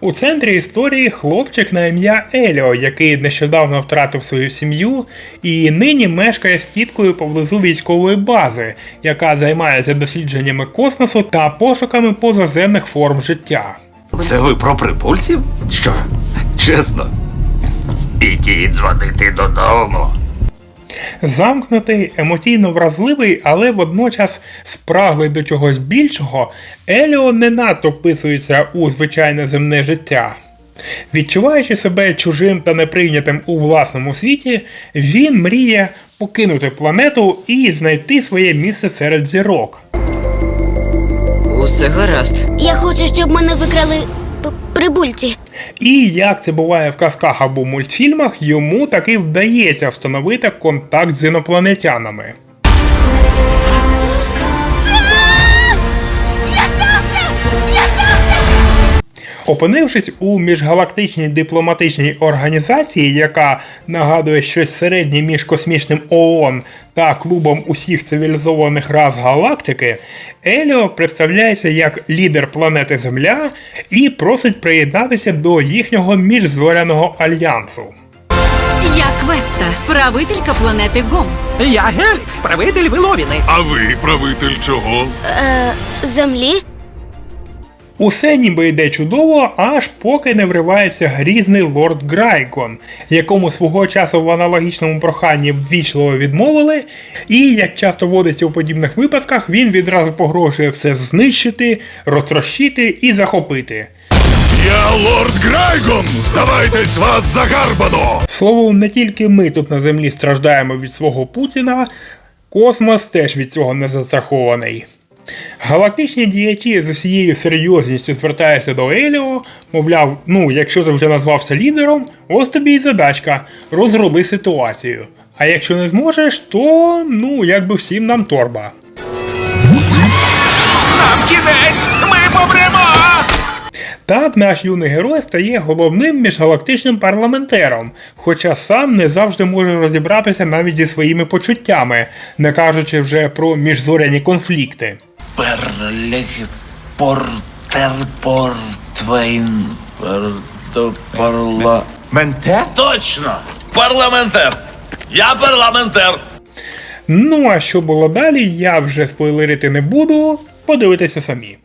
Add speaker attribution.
Speaker 1: У центрі історії хлопчик на ім'я Еліо, який нещодавно втратив свою сім'ю і нині мешкає з тіткою поблизу військової бази, яка займається дослідженнями космосу та пошуками позаземних форм життя.
Speaker 2: Це ви про прибульців? Що? Чесно? Ідіть дзвонити додому.
Speaker 1: Замкнутий, емоційно вразливий, але водночас спраглий до чогось більшого, Еліо не надто вписується у звичайне земне життя. Відчуваючи себе чужим та неприйнятим у власному світі, він мріє покинути планету і знайти своє місце серед зірок.
Speaker 3: Усе гаразд.
Speaker 4: Я хочу, щоб мене викрали прибульці.
Speaker 1: І як це буває в казках або мультфільмах, йому таки вдається встановити контакт з інопланетянами. Опинившись у міжгалактичній дипломатичній організації, яка нагадує щось середнє між космічним ООН та клубом усіх цивілізованих рас галактики, Еліо представляється як лідер планети Земля і просить приєднатися до їхнього міжзоряного альянсу.
Speaker 5: Я Квеста, правителька планети Гом.
Speaker 6: Я Гелікс, правитель Виловіни.
Speaker 7: А ви правитель чого?
Speaker 4: Е, землі?
Speaker 1: Усе ніби йде чудово, аж поки не вривається грізний лорд Грайгон, якому свого часу в аналогічному проханні ввічливо відмовили, і, як часто водиться у подібних випадках, він відразу погрожує все знищити, розтрощити і захопити.
Speaker 7: Я лорд Грайгон! Здавайтесь вас загарбано!
Speaker 1: Словом, не тільки ми тут на землі страждаємо від свого Путіна, космос теж від цього не застрахований. Галактичні діячі з усією серйозністю звертаються до Еліо, мовляв, ну, якщо ти вже назвався лідером, ось тобі і задачка, розроби ситуацію. А якщо не зможеш, то ну, якби всім нам торба.
Speaker 2: Нам кінець! Ми помремо!
Speaker 1: Так наш юний герой стає головним міжгалактичним парламентером, хоча сам не завжди може розібратися навіть зі своїми почуттями, не кажучи вже про міжзоряні конфлікти.
Speaker 2: Перлих портер портвейн парла.
Speaker 7: Ментер?
Speaker 8: Точно! Парламентер! Я парламентер!
Speaker 1: Ну а що було далі, я вже спойлерити не буду, подивитися самі.